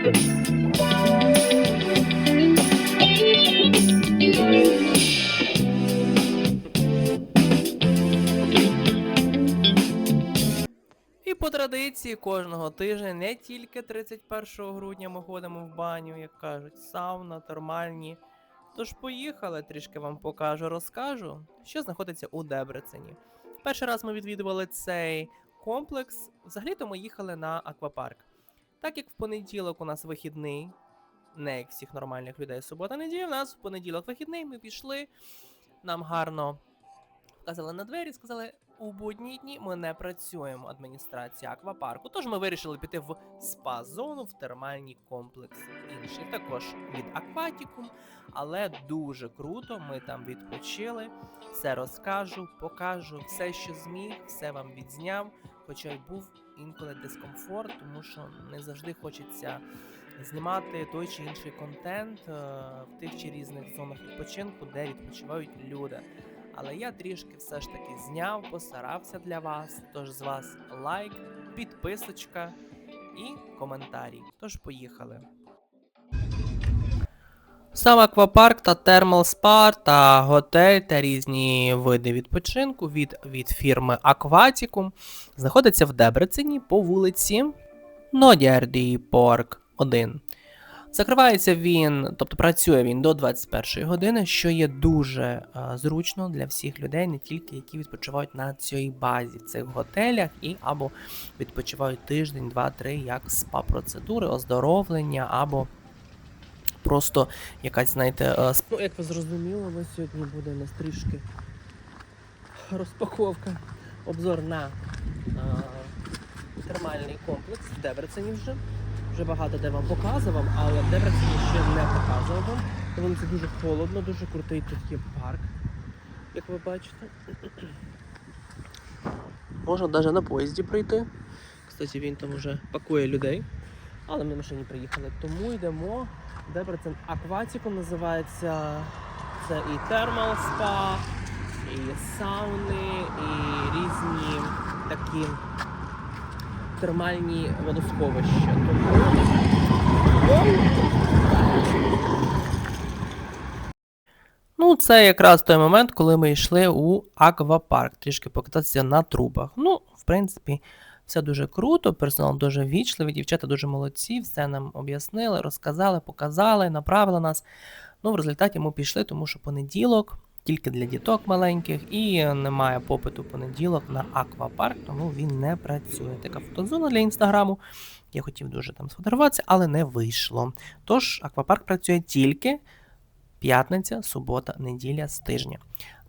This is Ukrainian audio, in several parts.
І по традиції кожного тижня, не тільки 31 грудня ми ходимо в баню, як кажуть, сауна, термальні. Тож поїхали, трішки вам покажу, розкажу, що знаходиться у Дебрецені. Перший раз ми відвідували цей комплекс. Взагалі-то ми їхали на аквапарк. Так як в понеділок у нас вихідний, не як всіх нормальних людей субота неділя, у нас в понеділок вихідний, ми пішли. Нам гарно вказали на двері, сказали, у будні дні ми не працюємо адміністрація аквапарку. Тож ми вирішили піти в спа-зону, в термальний комплекс інший. Також від Акватікум, але дуже круто. Ми там відпочили. Все розкажу, покажу, все, що зміг, все вам відзняв. Хоча й був інколи дискомфорт, тому що не завжди хочеться знімати той чи інший контент е, в тих чи різних зонах відпочинку, де відпочивають люди. Але я трішки все ж таки зняв, постарався для вас. Тож з вас лайк, підписочка і коментарі. Тож поїхали. Сам аквапарк та термал спа та готель та різні види відпочинку від, від фірми Aquaticum знаходиться в Дебрецені по вулиці Нодярді Парк 1. Закривається він, тобто працює він до 21 години, що є дуже е, зручно для всіх людей, не тільки які відпочивають на цій базі в цих готелях і або відпочивають тиждень, два-три, як спа-процедури, оздоровлення, або просто якась, знаєте, е, сп- Ну, як ви зрозуміли, нас сьогодні буде на стрижки розпаковка, обзор на е, термальний комплекс в Дебрецені вже. Вже багато де вам показував, але в Дебрецені ще не показував вам. Тому це дуже холодно, дуже крутий тут є парк, як ви бачите. Можна навіть на поїзді прийти. Кстати, він там вже пакує людей. Але ми на машині приїхали. Тому йдемо. Дебрецен Акватіком називається. Це і термал спа, і сауни, і різні такі термальні водосховища. Ну, це якраз той момент, коли ми йшли у аквапарк, трішки покататися на трубах. Ну, в принципі, все дуже круто, персонал дуже вічливий, дівчата дуже молодці, все нам об'яснили, розказали, показали, направили нас. Ну, в результаті ми пішли, тому що понеділок тільки для діток маленьких, і немає попиту понеділок на аквапарк, тому він не працює. Така фотозона для інстаграму. Я хотів дуже там сфотографуватися, але не вийшло. Тож аквапарк працює тільки п'ятниця, субота, неділя з тижня.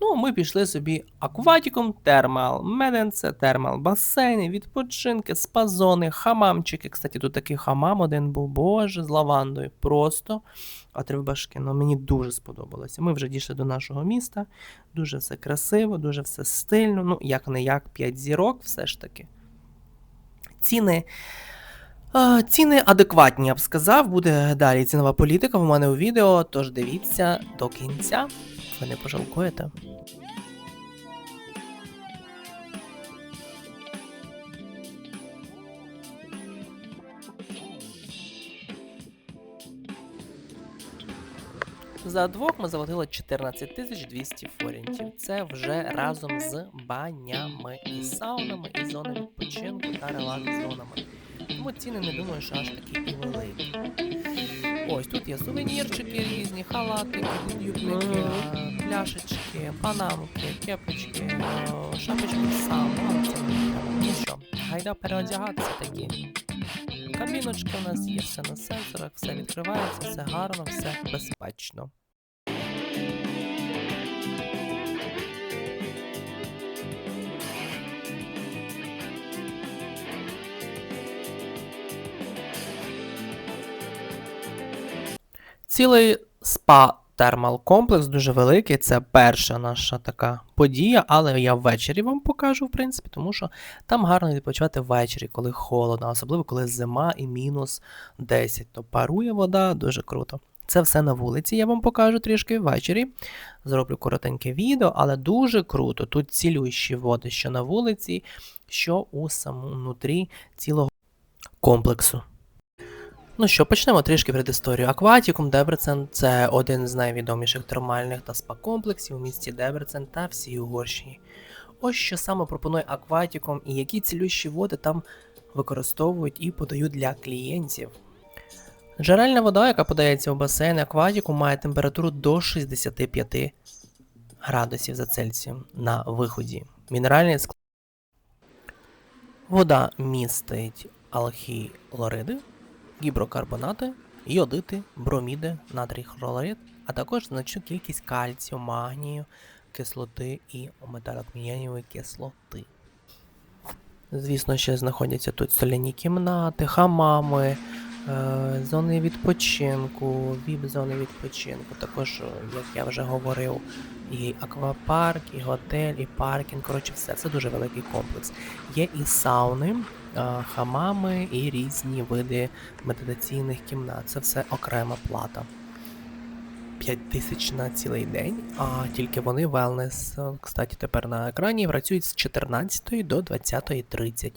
Ну, ми пішли собі акватіком, термал меденце, термал басейни, відпочинки, спа-зони, хамамчики. Кстати, тут такий хамам один був, боже, з лавандою. Просто башки. Ну, мені дуже сподобалося. Ми вже дійшли до нашого міста. Дуже все красиво, дуже все стильно. Ну, як не як, 5 зірок, все ж таки. Ціни. Ціни адекватні, я б сказав. Буде далі цінова політика в мене у відео, тож дивіться до кінця. Ви не пожалкуєте. За двох ми заплатили 14 тисяч 200 форінтів. Це вже разом з банями і саунами, і зонами відпочинку та релакс-зонами. Тому ціни не думаю, що аж такі великі. Ось тут є сувенірчики різні, халатики, юбники, пляшечки, панамки, кепочки, е, шапочки сам. Ну, що, гайда переодягатися такі. Кабіночки у нас є все на сенсорах, все відкривається, все гарно, все безпечно. Цілий спа термал комплекс дуже великий. Це перша наша така подія, але я ввечері вам покажу, в принципі, тому що там гарно відпочивати ввечері, коли холодно, особливо коли зима і мінус 10. То парує вода, дуже круто. Це все на вулиці, я вам покажу трішки ввечері. Зроблю коротеньке відео, але дуже круто. Тут цілющі води, що на вулиці, що у самому внутрі цілого комплексу. Ну що, почнемо трішки предісторію. Акватікум Дебрецен це один з найвідоміших термальних та спа-комплексів у місті Дебрецен та всій Угорщині. Ось що саме пропонує Акватікум і які цілющі води там використовують і подають для клієнтів. Джерельна вода, яка подається в басейн Акватікум, має температуру до 65 градусів за Цельсієм на виході. Мінеральний склад. Вода містить алхілориди, гідрокарбонати, йодити, броміди, натрій хлорид, а також значну кількість кальцію, магнію, кислоти і металокмієнівої кислоти. Звісно, ще знаходяться тут соляні кімнати, хамами, е, зони відпочинку, віп-зони відпочинку. Також, е, як я вже говорив, і аквапарк, і готель, і паркінг. Коротше, все це дуже великий комплекс. Є і сауни, хамами, і різні види медитаційних кімнат. Це все окрема плата. 5 тисяч на цілий день, а тільки вони е, кстати, тепер на екрані працюють з 14 до 20.30.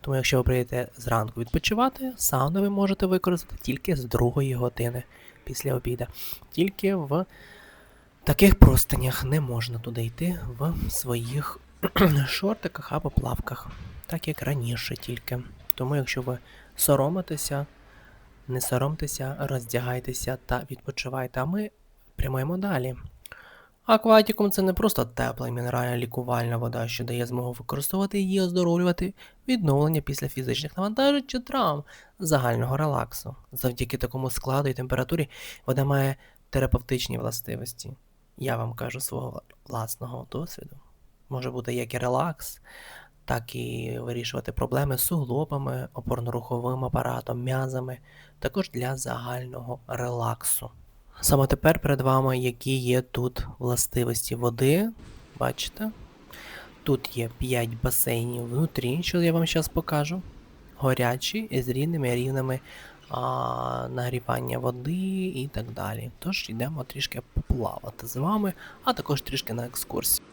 Тому якщо ви прийдете зранку відпочивати, сауну ви можете використати тільки з другої години після обіду. Тільки в таких простинях не можна туди йти в своїх шортиках або плавках, так як раніше тільки. Тому якщо ви соромитеся, не соромтеся, роздягайтеся та відпочивайте. А ми прямуємо далі. Акватікум це не просто тепла і мінеральна лікувальна вода, що дає змогу використовувати її оздоровлювати відновлення після фізичних навантажень чи травм загального релаксу. Завдяки такому складу і температурі вода має терапевтичні властивості. Я вам кажу свого власного досвіду. Може бути як і релакс, так і вирішувати проблеми з суглобами, опорно-руховим апаратом, м'язами, також для загального релаксу. Саме тепер перед вами, які є тут властивості води. Бачите? Тут є 5 басейнів внутрі, що я вам зараз покажу. Горячі з рівними рівнами а, нагрівання води і так далі. Тож йдемо трішки поплавати з вами, а також трішки на екскурсію.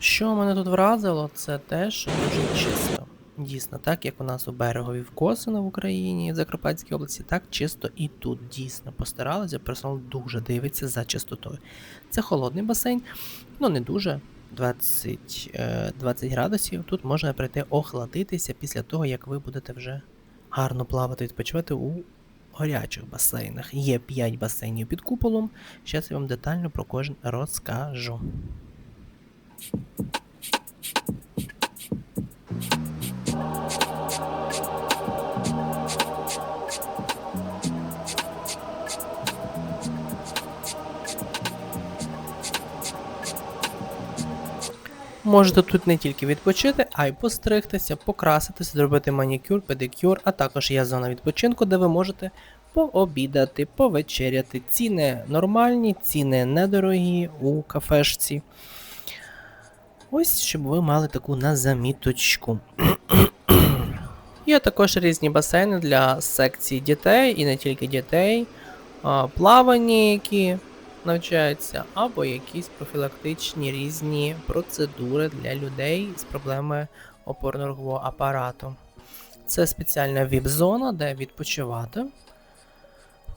Що мене тут вразило, це те, що дуже чисто. Дійсно, так як у нас у берегові в Косино в Україні, в Закарпатській області, так чисто і тут дійсно постаралися. Персонал дуже дивиться за чистотою. Це холодний басейн, ну не дуже. 20, е, 20 градусів. Тут можна прийти охладитися після того, як ви будете вже гарно плавати, відпочивати у гарячих басейнах. Є 5 басейнів під куполом. Зараз я вам детально про кожен розкажу. Можете тут не тільки відпочити, а й постригтися, покраситися, зробити манікюр, педикюр, а також є зона відпочинку, де ви можете пообідати, повечеряти. Ціни нормальні, ціни недорогі у кафешці. Ось щоб ви мали таку на заміточку. Є також різні басейни для секцій дітей і не тільки дітей, плавання, які навчаються, або якісь профілактичні різні процедури для людей з проблемами опорно-рухового апарату. Це спеціальна віп-зона, де відпочивати.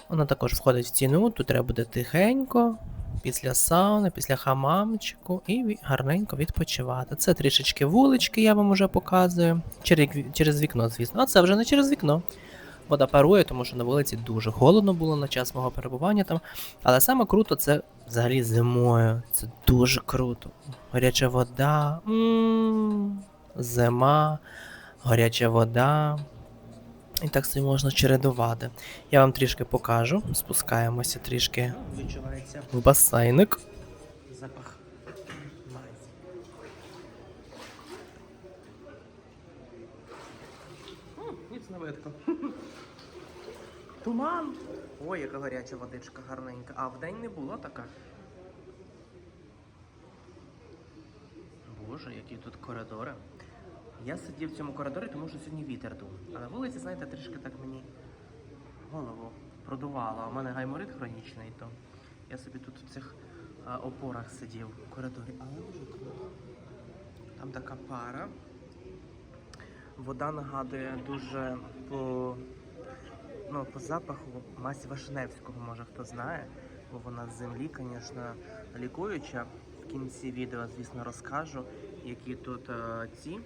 Вона також входить в ціну, тут треба буде тихенько, після сауни, після хамамчику і гарненько відпочивати. Це трішечки вулички, я вам уже показую. Через вікно, звісно. А це вже не через вікно. Вода парує, тому що на вулиці дуже холодно було на час мого перебування там. Але саме круто це взагалі зимою. Це дуже круто. Гаряча вода. м зима, гаряча вода. І так собі можна чередувати. Я вам трішки покажу. Спускаємося трішки в басейник. запах. мазі. Не видко. Туман. Ой, яка гаряча водичка гарненька. А вдень не було така. Боже, які тут коридори. Я сидів в цьому коридорі, тому що сьогодні вітер дув. А на вулиці, знаєте, трішки так мені голову продувало. У мене гайморит хронічний, то я собі тут в цих опорах сидів в коридорі. Але дуже круто. Там така пара. Вода нагадує дуже по Ну, по запаху мазь Вишневського, може хто знає, бо вона з землі, звісно, лікуюча. В кінці відео, звісно, розкажу, які тут е, ці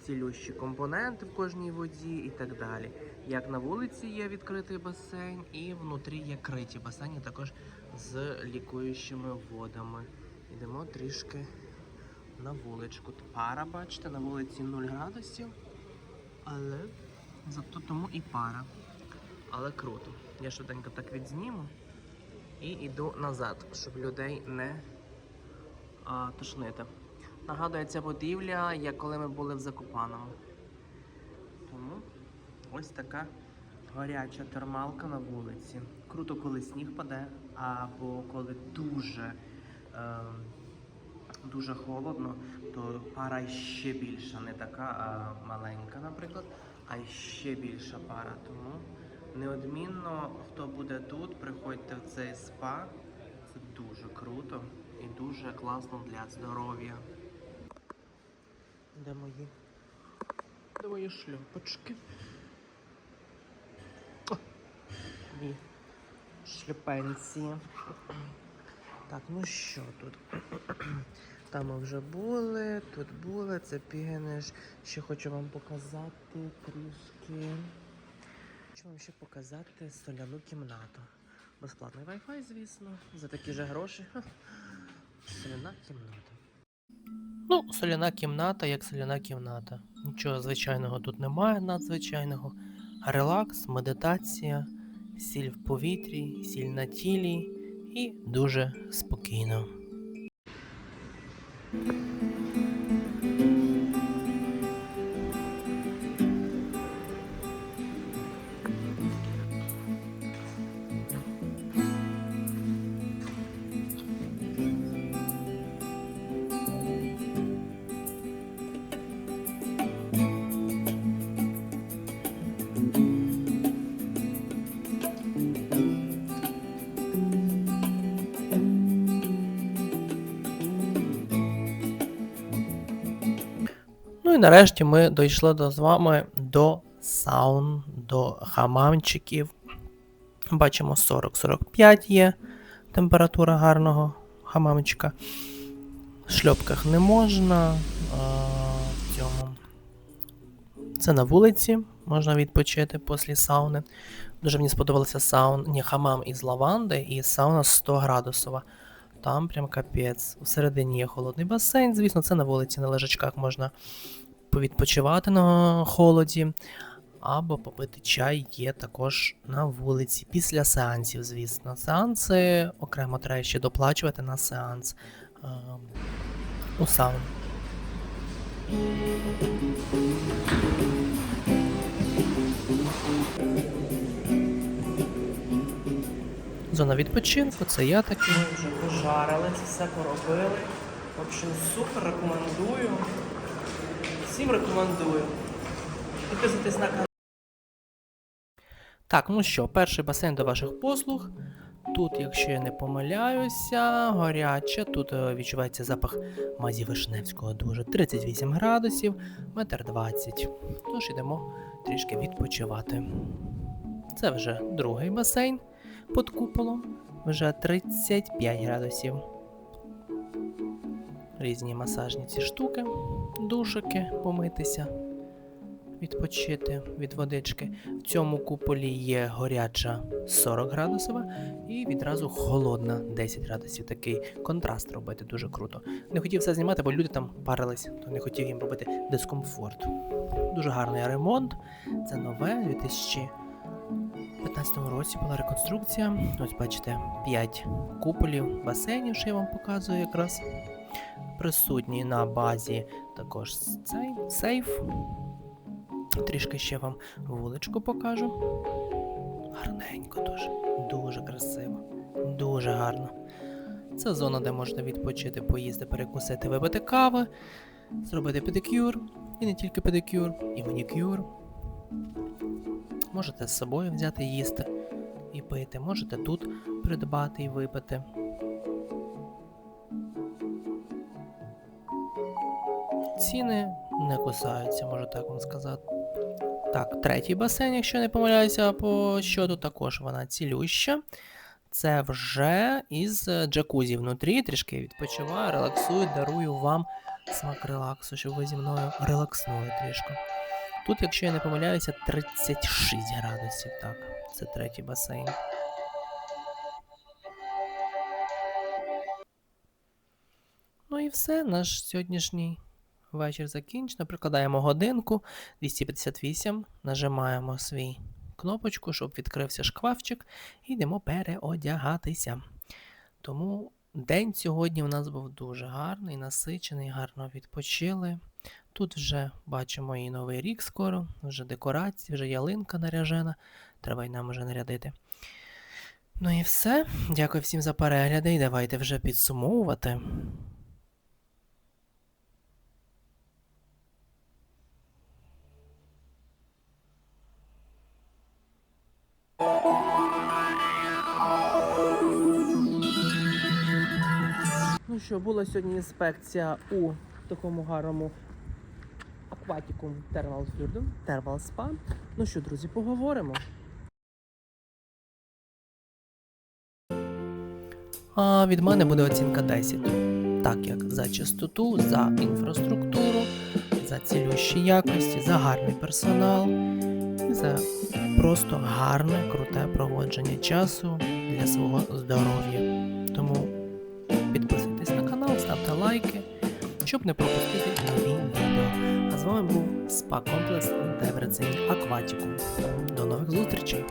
цілющі компоненти в кожній воді і так далі. Як на вулиці є відкритий басейн, і внутрі є криті басейни також з лікуючими водами. Йдемо трішки на вуличку. Пара, бачите, на вулиці 0 градусів, але зато тому і пара. Але круто. Я швиденько так відзніму і йду назад, щоб людей не а, тошнити. Нагадує ця будівля, як коли ми були в Закопаному. Тому ось така гаряча термалка на вулиці. Круто, коли сніг паде, або коли дуже, е, дуже холодно, то пара ще більша, не така а маленька, наприклад, а ще більша пара. Тому неодмінно, хто буде тут, приходьте в цей спа. Це дуже круто і дуже класно для здоров'я. Де мої? Де мої шльопочки? О, Мій шлепенці. Так, ну що тут? Там ми вже були, тут були, це пігнеш. Ще хочу вам показати трішки. Хочу вам ще показати соляну кімнату. Безплатний Wi-Fi, звісно, за такі же гроші. Соляна кімната. Ну, соляна кімната, як соляна кімната. Нічого звичайного тут немає, надзвичайного. Релакс, медитація, сіль в повітрі, сіль на тілі і дуже спокійно. Mm-hmm. І нарешті ми дійшли до, з вами до саун, до хамамчиків. Бачимо 40-45 є температура гарного хамамчика. В шльопках не можна. В цьому. Це на вулиці, можна відпочити після сауни. Дуже мені сподобалося саун, ні, хамам із лаванди і сауна 100 градусова. Там прям капець. Всередині є холодний басейн. Звісно, це на вулиці, на лежачках можна повідпочивати на холоді. Або попити чай є також на вулиці після сеансів, звісно. Сеанси окремо треба ще доплачувати на сеанс е, у сауну. Зона відпочинку, це я такий. Ми вже пожарили, це все поробили. В общем, супер рекомендую. Всім рекомендую. Підписуйтесь на канал. Так, ну що, перший басейн до ваших послуг. Тут, якщо я не помиляюся, гаряче. Тут е, відчувається запах мазі Вишневського дуже 38 градусів, метр 20. Тож йдемо трішки відпочивати. Це вже другий басейн під куполом, вже 35 градусів. Різні масажні ці штуки, душики помитися, відпочити від водички. В цьому куполі є горяча 40 градусова і відразу холодна 10 градусів. Такий контраст робити дуже круто. Не хотів все знімати, бо люди там парились, то не хотів їм робити дискомфорт. Дуже гарний ремонт. Це нове 2015 році була реконструкція. Ось бачите, 5 куполів басейнів, що я вам показую якраз. Присутній на базі також цей сейф. Трішки ще вам вуличку покажу. Гарненько дуже, дуже красиво, дуже гарно. Це зона, де можна відпочити, поїсти, перекусити, випити кави, зробити педикюр, і не тільки педикюр, і манікюр. Можете з собою взяти їсти і пити, можете тут придбати і випити. Ціни не кусаються, можу так вам сказати. Так, третій басейн, якщо не помиляюся, по щодо також вона цілюща. Це вже із е, джакузі внутрі, трішки відпочиваю, релаксую, дарую вам смак релаксу, щоб ви зі мною релакснули трішки. Тут, якщо я не помиляюся, 36 градусів. Так, це третій басейн. Ну і все, наш сьогоднішній вечір закінчено. Прикладаємо годинку 258, нажимаємо свій кнопочку, щоб відкрився шквавчик, і йдемо переодягатися. Тому день сьогодні у нас був дуже гарний, насичений, гарно відпочили. Тут вже бачимо і новий рік скоро, вже декорації, вже ялинка наряжена. Треба й нам вже нарядити. Ну і все. Дякую всім за перегляди і давайте вже підсумовувати. Ну що, була сьогодні інспекція у такому гарному акватікум Тервалфюрден, Тервал Спа. Ну що, друзі, поговоримо. А від мене буде оцінка 10. Так як за чистоту, за інфраструктуру, за цілющі якості, за гарний персонал за просто гарне, круте проводження часу для свого здоров'я. Тому лайки, щоб не пропустити нові відео. А з вами був спа комплекс Деврецин Акватікум. До нових зустрічей!